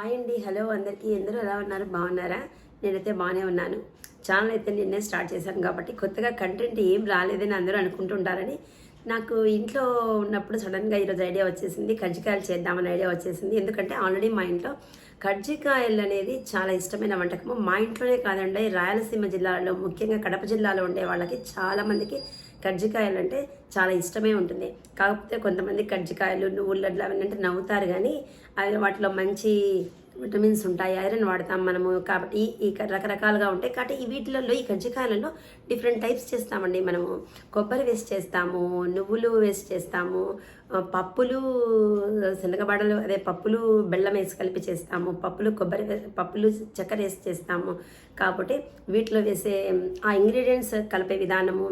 Hi అండి hello అందరికీ. ఎందరూ ఎలా ఉన్నారు? బాగున్నారా? నేనైతే బాగానే ఉన్నాను. ఛానల్ అయితే నిన్నే స్టార్ట్ చేశాను కాబట్టి కొత్తగా కంటెంట్ ఏం రాలేదని అందరూ అనుకుంటుంటారని. నాకు ఇంట్లో ఉన్నప్పుడు సడన్గా ఈరోజు ఐడియా వచ్చేసింది. కజ్జికాయలు చేద్దామని ఐడియా వచ్చేసింది. ఎందుకంటే ఆల్రెడీ మా ఇంట్లో కజ్జికాయలు అనేది చాలా ఇష్టమైన వంటకము. మా ఇంట్లోనే కాదండి రాయలసీమ జిల్లాలో ముఖ్యంగా కడప జిల్లాలో ఉండే వాళ్ళకి చాలామందికి కజ్జికాయలు అంటే చాలా ఇష్టమే ఉంటుంది. కాకపోతే కొంతమంది కజ్జికాయలు నువ్వులు లడ్లు అవన్నీ అంటే నవ్వుతారు కానీ అవి వాటిలో మంచి విటమిన్స్ ఉంటాయి. ఐరన్ వాడతాం మనము కాబట్టి ఈ రకరకాలుగా ఉంటాయి. కాబట్టి ఈ వీటిలలో ఈ కజ్జికాయలలో డిఫరెంట్ టైప్స్ చేస్తామండి మనము. కొబ్బరి వేసి చేస్తాము నువ్వులు వేసి చేస్తాము పప్పులు శనగబడలు అదే పప్పులు బెల్లం వేసి కలిపి చేస్తాము పప్పులు కొబ్బరి పప్పులు చక్కెర వేసి చేస్తాము. కాబట్టి వీటిలో వేసే ఆ ఇంగ్రీడియంట్స్ కలిపే విధానము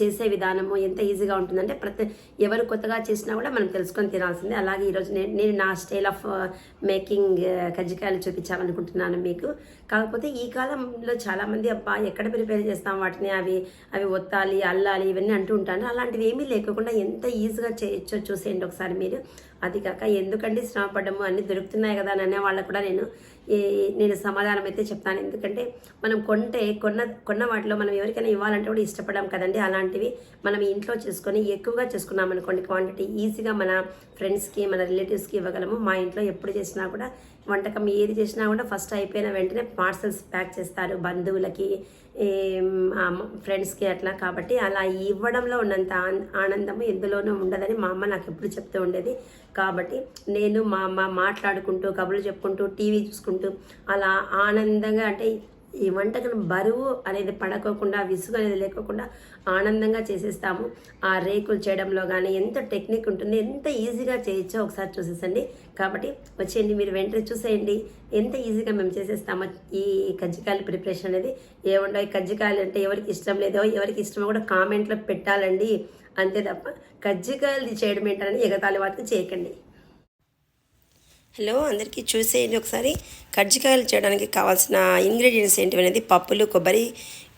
చేసే విధానము ఎంత ఈజీగా ఉంటుందంటే ప్రతి ఎవరు కొత్తగా చేసినా కూడా మనం తెలుసుకొని తినాల్సిందే. అలాగే ఈరోజు నేను నేను నా స్టైల్ ఆఫ్ మేకింగ్ కజ్జికాయలు చూపించాలనుకుంటున్నాను మీకు. కాకపోతే ఈ కాలంలో చాలామంది అబ్బా ఎక్కడ ప్రిపేర్ చేస్తాం వాటిని? అవి అవి ఒత్తాలి అల్లాలి ఇవన్నీ అంటూ ఉంటాను. అలాంటివి ఏమీ లేకుండా ఎంత ఈజీగా చేయొచ్చో చూసేయండి ఒకసారి మీరు. అది కాక ఎందుకండి శ్రమ పడ్డము అన్నీ దొరుకుతున్నాయి కదా అని అనే వాళ్ళకు కూడా నేను ఈ నేను సమాధానం అయితే చెప్తాను. ఎందుకంటే మనం కొంటే కొన్న కొన్న వాటిలో మనం ఎవరికైనా ఇవ్వాలంటే కూడా ఇష్టపడాం కదండి. అలా అలాంటివి మనం ఇంట్లో చేసుకొని ఎక్కువగా చేసుకున్నాం అనుకోండి క్వాంటిటీ ఈజీగా మన ఫ్రెండ్స్కి మన రిలేటివ్స్కి ఇవ్వగలము. మా ఇంట్లో ఎప్పుడు చేసినా కూడా వంటకం ఏది చేసినా కూడా ఫస్ట్ అయిపోయిన వెంటనే పార్సల్స్ ప్యాక్ చేస్తారు. బంధువులకి ఫ్రెండ్స్కి అట్లా. కాబట్టి అలా ఇవ్వడంలో ఉన్నంత ఆనందం ఆనందము ఎందులోనూ ఉండదని మా అమ్మ నాకు ఎప్పుడు చెప్తూ ఉండేది. కాబట్టి నేను మా అమ్మ మాట్లాడుకుంటూ కబుర్లు చెప్పుకుంటూ టీవీ చూసుకుంటూ అలా ఆనందంగా అంటే ఈ వంటకం బరువు అనేది పడకోకుండా విసుగు అనేది లేకోకుండా ఆనందంగా చేసేస్తాము. ఆ రేకులు చేయడంలో కానీ ఎంత టెక్నిక్ ఉంటుంది ఎంత ఈజీగా చేయొచ్చో ఒకసారి చూసేసండి. కాబట్టి వచ్చేయండి మీరు వెంటనే చూసేయండి. ఎంత ఈజీగా మేము చేసేస్తామో ఈ కజ్జికాయల ప్రిపరేషన్ అనేది. ఏముండో ఈ కజ్జికాయలు అంటే ఎవరికి ఇష్టం లేదో ఎవరికి ఇష్టమో కూడా కామెంట్లో పెట్టాలండి. అంతే తప్ప కజ్జికాయలు చేయడం ఏంటని ఎగతాళి వాటికి చేయకండి. హలో అందరికీ చూసేయండి ఒకసారి. కజ్జికాయలు చేయడానికి కావాల్సిన ఇంగ్రీడియంట్స్ ఏంటివి అనేది పప్పులు కొబ్బరి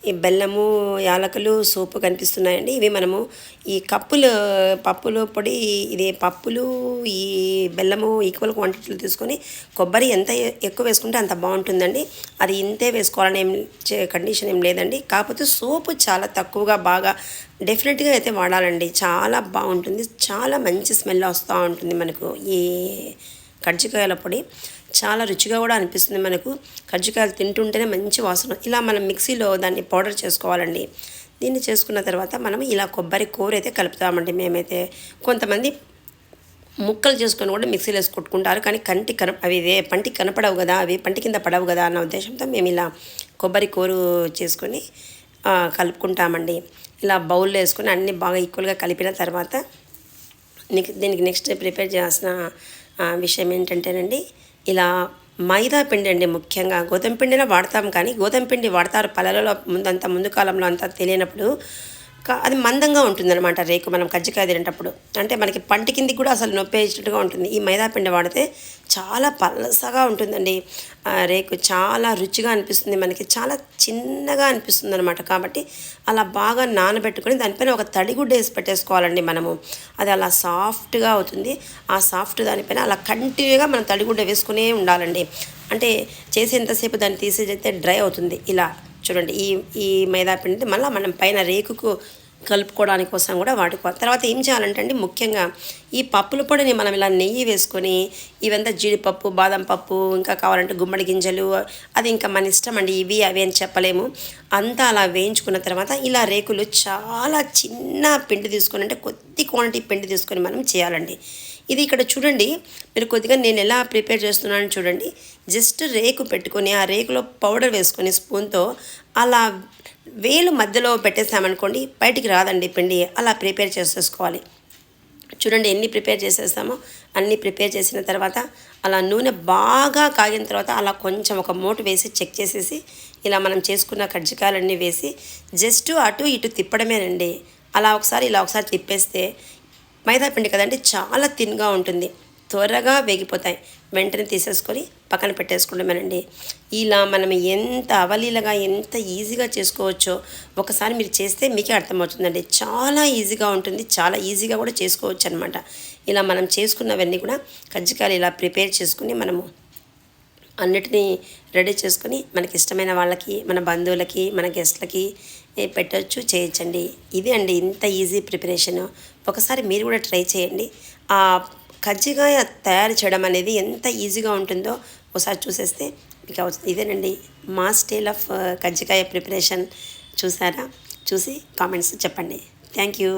ఈ బెల్లము యాలకులు సూపు కనిపిస్తున్నాయండి. ఇవి మనము ఈ కప్పులు పప్పులు పొడి ఇది పప్పులు ఈ బెల్లము ఈక్వల్ క్వాంటిటీలో తీసుకొని కొబ్బరి ఎంత ఎక్కువ వేసుకుంటే అంత బాగుంటుందండి. అది ఇంతే వేసుకోవాలని ఏం చే- కండిషన్ ఏం లేదండి. కాకపోతే సోపు చాలా తక్కువగా బాగా డెఫినెట్గా అయితే వాడాలండి. చాలా బాగుంటుంది. చాలా మంచి స్మెల్ వస్తూ ఉంటుంది మనకు. ఈ కజ్జికాయల పొడి చాలా రుచిగా కూడా అనిపిస్తుంది మనకు. కజ్జికాయలు తింటుంటేనే మంచి వాసన. ఇలా మనం మిక్సీలో దాన్ని పౌడర్ చేసుకోవాలండి. దీన్ని చేసుకున్న తర్వాత మనం ఇలా కొబ్బరి కూర అయితే కలుపుతామండి మేమైతే. కొంతమంది ముక్కలు చేసుకొని కూడా మిక్సీలో వేసి కొట్టుకుంటారు. కానీ కంటి కన అవి ఇదే పంటికి కనపడవు కదా అవి పంటి కింద పడవు కదా అన్న ఉద్దేశంతో మేము ఇలా కొబ్బరి కూర చేసుకొని కలుపుకుంటామండి. ఇలా బౌల్లో వేసుకొని అన్నీ బాగా ఈక్వల్గా కలిపిన తర్వాత నీకు దీనికి నెక్స్ట్ ప్రిపేర్ చేసిన విషయం ఏంటంటేనండి ఇలా మైదా పిండి అండి ముఖ్యంగా. గోధుమ పిండిలో వాడతాం కానీ గోధుమ పిండి వాడతారు పల్లెలలో ముందు అంత ముందు కాలంలో అంతా తెలియనప్పుడు అది మందంగా ఉంటుందన్నమాట రేకు మనం కజ్జికాయ తినేటప్పుడు. అంటే మనకి పంటి కిందికి కూడా అసలు నొప్పి వేసినట్టుగా ఉంటుంది. ఈ మైదాపిండి వాడితే చాలా పలసగా ఉంటుందండి. రేకు చాలా రుచిగా అనిపిస్తుంది మనకి. చాలా చిన్నగా అనిపిస్తుంది అనమాట కాబట్టి అలా బాగా నానబెట్టుకొని దానిపైన ఒక తడిగుడ్డ వేసి పెట్టేసుకోవాలండి మనము. అది అలా సాఫ్ట్గా అవుతుంది. ఆ సాఫ్ట్ దానిపైన అలా కంటిన్యూగా మనం తడిగుడ్డ వేసుకునే ఉండాలండి. అంటే చేసేంతసేపు దాన్ని తీసేదైతే డ్రై అవుతుంది. ఇలా చూడండి ఈ ఈ మైదా పిండి మళ్ళీ మనం పైన రేకుకు కలుపుకోవడానికి కోసం కూడా వాడుకోవాలి. తర్వాత ఏం చేయాలంటే అండి ముఖ్యంగా ఈ పప్పుల పొడిని మనం ఇలా నెయ్యి వేసుకొని ఇవంతా జీడిపప్పు బాదం పప్పు ఇంకా కావాలంటే గుమ్మడి గింజలు అది ఇంకా మన ఇష్టం అండి ఇవి అవి అని చెప్పలేము. అంతా అలా వేయించుకున్న తర్వాత ఇలా రేకులు చాలా చిన్న పిండి తీసుకొని అంటే కొద్ది క్వాంటిటీ పిండి తీసుకొని మనం చేయాలండి. ఇది ఇక్కడ చూడండి. మీరు కొద్దిగా నేను ఎలా ప్రిపేర్ చేస్తున్నానో చూడండి. జస్ట్ రేకు పెట్టుకొని ఆ రేకులో పౌడర్ వేసుకొని స్పూన్తో అలా వేలు మధ్యలో పెట్టేసామనుకోండి బయటికి రాదండి పిండి. అలా ప్రిపేర్ చేసేసుకోవాలి. చూడండి ఎన్ని ప్రిపేర్ చేసేస్తామో అన్నీ ప్రిపేర్ చేసిన తర్వాత అలా నూనె బాగా కాగిన తర్వాత అలా కొంచెం ఒక మూట వేసి చెక్ చేసేసి ఇలా మనం చేసుకున్న కజ్జికాయలన్నీ వేసి జస్ట్ అటు ఇటు తిప్పడమేనండి. అలా ఒకసారి ఇలా ఒకసారి తిప్పేస్తే మైదా పిండి కదండి చాలా థిన్గా ఉంటుంది. త్వరగా వేగిపోతాయి. వెంటనే తీసేసుకొని పక్కన పెట్టేసుకోవడమేనండి ఇలా మనం ఎంత అవలీలగా ఎంత ఈజీగా చేసుకోవచ్చో ఒకసారి మీరు చేస్తే మీకే అర్థమవుతుందండి. చాలా ఈజీగా ఉంటుంది. చాలా ఈజీగా కూడా చేసుకోవచ్చు అనమాట ఇలా మనం చేసుకున్నవన్నీ కూడా కజ్జికాయలు ఇలా ప్రిపేర్ చేసుకుని మనము అన్నిటినీ రెడీ చేసుకొని మనకి ఇష్టమైన వాళ్ళకి మన బంధువులకి మన గెస్ట్లకి పెట్టచ్చు చేయొచ్చండి ఇది అండి ఇంత ఈజీ ప్రిపరేషన్. ఒకసారి మీరు కూడా ట్రై చేయండి. ఆ కజ్జికాయ తయారు చేయడం అనేది ఎంత ఈజీగా ఉంటుందో ఒకసారి చూసేస్తే మీకు అవుతుంది ఇదేనండి. మా స్టైల్ ఆఫ్ కజ్జికాయ ప్రిపరేషన్ చూసారా? చూసి కామెంట్స్ చెప్పండి. Thank you.